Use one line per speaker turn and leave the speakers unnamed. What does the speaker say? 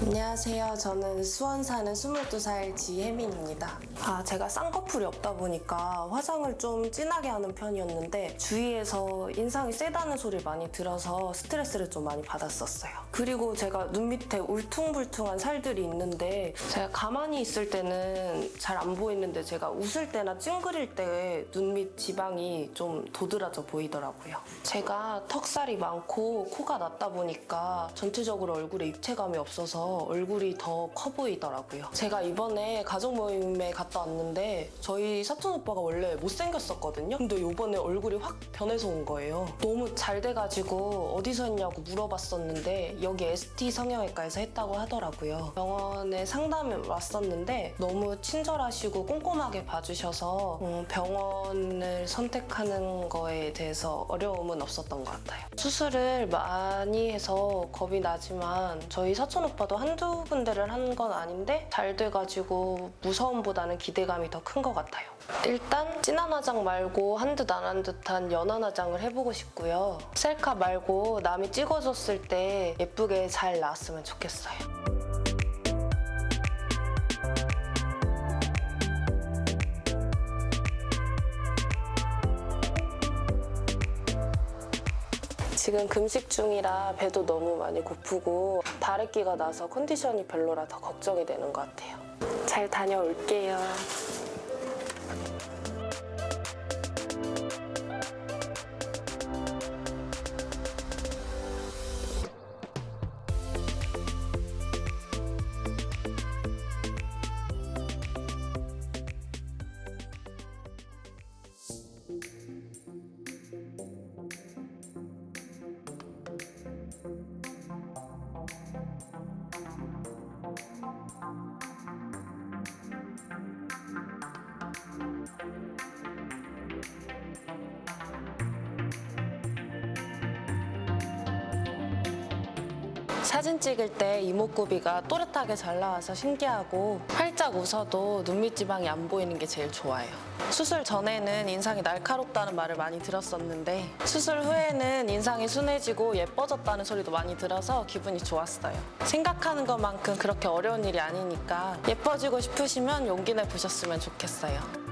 안녕하세요. 저는 수원 사는 22살 지혜민입니다. 아, 제가 쌍꺼풀이 없다 보니까 화장을 좀 진하게 하는 편이었는데 주위에서 인상이 세다는 소리를 많이 들어서 스트레스를 좀 많이 받았었어요. 그리고 제가 눈 밑에 울퉁불퉁한 살들이 있는데 제가 가만히 있을 때는 잘 안 보이는데 제가 웃을 때나 찡그릴 때 눈 밑 지방이 좀 도드라져 보이더라고요. 제가 턱살이 많고 코가 낮다 보니까 전체적으로 얼굴에 입체감이 없어서 얼굴이 더 커 보이더라고요. 제가 이번에 가족 모임에 갔다 왔는데 저희 사촌 오빠가 원래 못생겼었거든요. 근데 이번에 얼굴이 확 변해서 온 거예요. 너무 잘 돼가지고 어디서 했냐고 물어봤었는데 여기 ST 성형외과에서 했다고 하더라고요. 병원에 상담에 왔었는데 너무 친절하시고 꼼꼼하게 봐주셔서 음, 병원을 선택하는 거에 대해서 어려움은 없었던 것 같아요. 수술을 많이 해서 겁이 나지만 저희 사촌 오빠도 한두 군데를 한 건 아닌데 잘 돼가지고 무서움보다는 기대감이 더 큰 것 같아요. 일단 진한 화장 말고 한 듯 안 한 듯한 연한 화장을 해보고 싶고요. 셀카 말고 남이 찍어줬을 때 예쁘게 잘 나왔으면 좋겠어요. 지금 금식 중이라 배도 너무 많이 고프고 다래끼가 나서 컨디션이 별로라 더 걱정이 되는 것 같아요. 잘 다녀올게요. 사진 찍을 때 이목구비가 또렷하게 잘 나와서 신기하고 활짝 웃어도 눈밑 지방이 안 보이는 게 제일 좋아요. 수술 전에는 인상이 날카롭다는 말을 많이 들었었는데 수술 후에는 인상이 순해지고 예뻐졌다는 소리도 많이 들어서 기분이 좋았어요. 생각하는 것만큼 그렇게 어려운 일이 아니니까 예뻐지고 싶으시면 용기 내 보셨으면 좋겠어요.